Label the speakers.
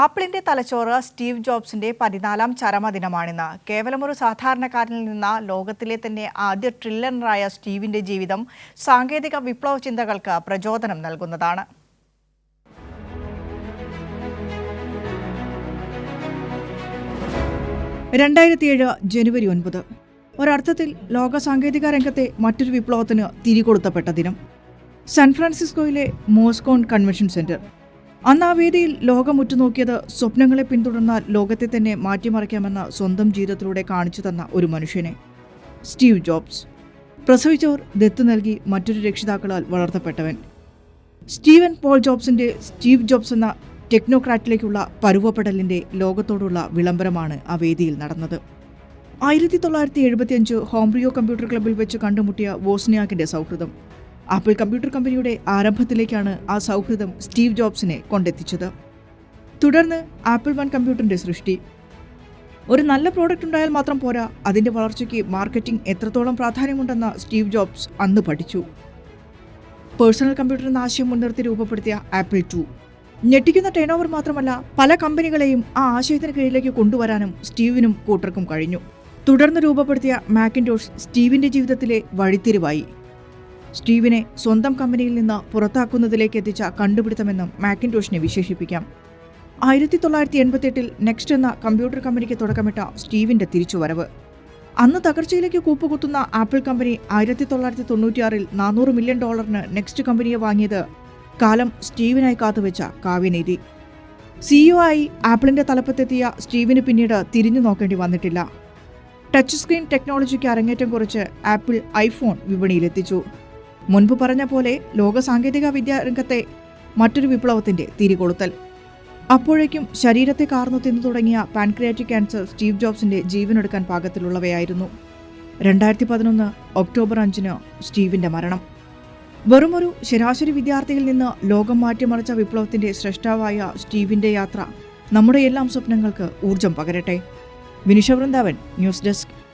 Speaker 1: ആപ്പിളിന്റെ തലച്ചോറ് സ്റ്റീവ് ജോബ്സിന്റെ പതിനാലാം ചരമദിനമാണിന്ന്. കേവലം ഒരു സാധാരണക്കാരനിൽ നിന്ന ലോകത്തിലെ തന്നെ ആദ്യ ട്രില്ലണറായ സ്റ്റീവിന്റെ ജീവിതം സാങ്കേതിക വിപ്ലവ ചിന്തകൾക്ക് പ്രചോദനം നൽകുന്നതാണ്. രണ്ടായിരത്തിയേഴ് ജനുവരി ഒൻപത്. ഒരർത്ഥത്തിൽ ലോക സാങ്കേതിക രംഗത്തെ മറ്റൊരു വിപ്ലവത്തിന് തിരികൊളുത്തപ്പെട്ട ദിനം. സാൻ ഫ്രാൻസിസ്കോയിലെ മോസ്കോൺ കൺവെൻഷൻ സെന്റർ. അന്ന് ആ വേദിയിൽ ലോകം ഉറ്റുനോക്കിയത് സ്വപ്നങ്ങളെ പിന്തുടർന്നാൽ ലോകത്തെ തന്നെ മാറ്റിമറിക്കാമെന്ന സ്വന്തം ജീവിതത്തിലൂടെ കാണിച്ചു തന്ന ഒരു മനുഷ്യനെ. Steve jobs. പ്രസവിച്ചവർ ദത്ത് നൽകി മറ്റൊരു രക്ഷിതാക്കളാൽ വളർത്തപ്പെട്ടവൻ. സ്റ്റീവൻ പോൾ ജോബ്സിന്റെ സ്റ്റീവ് ജോബ്സ് എന്ന ടെക്നോക്രാറ്റിലേക്കുള്ള പരുവപ്പെടലിന്റെ ലോകത്തോടുള്ള വിളംബരമാണ് ആ വേദിയിൽ നടന്നത്. ആയിരത്തി തൊള്ളായിരത്തി എഴുപത്തിയഞ്ച് ഹോംബ്രിയോ കമ്പ്യൂട്ടർ ക്ലബ്ബിൽ വെച്ച് കണ്ടുമുട്ടിയ വോസ്നിയാക്കിന്റെ സൗഹൃദം. ആപ്പിൾ കമ്പ്യൂട്ടർ കമ്പനിയുടെ ആരംഭത്തിലേക്കാണ് ആ സൗഹൃദം സ്റ്റീവ് ജോബ്സിനെ കൊണ്ടെത്തിച്ചത്. തുടർന്ന് ആപ്പിൾ വൺ കമ്പ്യൂട്ടറിന്റെ സൃഷ്ടി. ഒരു നല്ല പ്രോഡക്റ്റ് ഉണ്ടായാൽ മാത്രം പോരാ അതിന്റെ വളർച്ചയ്ക്ക് മാർക്കറ്റിംഗ് എത്രത്തോളം പ്രാധാന്യമുണ്ടെന്ന് സ്റ്റീവ് ജോബ്സ് അന്ന് പഠിച്ചു. പേഴ്സണൽ കമ്പ്യൂട്ടർ എന്ന ആശയം മുൻനിർത്തി രൂപപ്പെടുത്തിയ ആപ്പിൾ ടു. ഞെട്ടിക്കുന്ന ടേൺ ഓവർ മാത്രമല്ല പല കമ്പനികളെയും ആ ആശയത്തിന് കീഴിലേക്ക് കൊണ്ടുവരാനും സ്റ്റീവിനും കൂട്ടർക്കും കഴിഞ്ഞു. തുടർന്ന് രൂപപ്പെടുത്തിയ മാക്കിൻഡോഷ് സ്റ്റീവിന്റെ ജീവിതത്തിലെ വഴിത്തിരിവായി. സ്റ്റീവിനെ സ്വന്തം കമ്പനിയിൽ നിന്ന് പുറത്താക്കുന്നതിലേക്ക് എത്തിച്ച കണ്ടുപിടുത്തമെന്നും മാക്കിൻഡോഷിനെ വിശേഷിപ്പിക്കാം. ആയിരത്തി തൊള്ളായിരത്തി എൺപത്തിയെട്ടിൽ നെക്സ്റ്റ് എന്ന കമ്പ്യൂട്ടർ കമ്പനിക്ക് തുടക്കമിട്ട സ്റ്റീവിന്റെ തിരിച്ചുവരവ്. അന്ന് തകർച്ചയിലേക്ക് കൂപ്പുകുത്തുന്ന ആപ്പിൾ കമ്പനി ആയിരത്തി തൊള്ളായിരത്തി തൊണ്ണൂറ്റിയാറിൽ നാനൂറ് മില്യൺ ഡോളറിന് നെക്സ്റ്റ് കമ്പനിയെ വാങ്ങിയത് കാലം സ്റ്റീവിനായി കാത്തുവെച്ച കാവ്യനീതി. സിഇഒ ആയി ആപ്പിളിന്റെ തലപ്പത്തെത്തിയ സ്റ്റീവിന് പിന്നീട് തിരിഞ്ഞു നോക്കേണ്ടി വന്നിട്ടില്ല. ടച്ച് സ്ക്രീൻ ടെക്നോളജിക്ക് അരങ്ങേറ്റം കുറിച്ച് ആപ്പിൾ ഐഫോൺ വിപണിയിലെത്തിച്ചു. മുൻപ് പറഞ്ഞ പോലെ ലോക സാങ്കേതിക വിദ്യാ രംഗത്തെ മറ്റൊരു വിപ്ലവത്തിന്റെ തിരികൊളുത്തൽ. അപ്പോഴേക്കും ശരീരത്തെ കാർന്നു തിന്നു തുടങ്ങിയ പാൻക്രിയാറ്റിക് ക്യാൻസർ സ്റ്റീവ് ജോബ്സിന്റെ ജീവനെടുക്കാൻ പാകത്തിലുള്ളവയായിരുന്നു. രണ്ടായിരത്തി പതിനൊന്ന് ഒക്ടോബർ അഞ്ചിന് സ്റ്റീവിന്റെ മരണം. വെറുമൊരു ശരാശരി വിദ്യാർത്ഥിയിൽ നിന്ന് ലോകം മാറ്റിമറിച്ച വിപ്ലവത്തിന്റെ സൃഷ്ടാവായ സ്റ്റീവിന്റെ യാത്ര നമ്മുടെ എല്ലാം സ്വപ്നങ്ങൾക്ക് ഊർജം പകരട്ടെ. Vinisha news desk.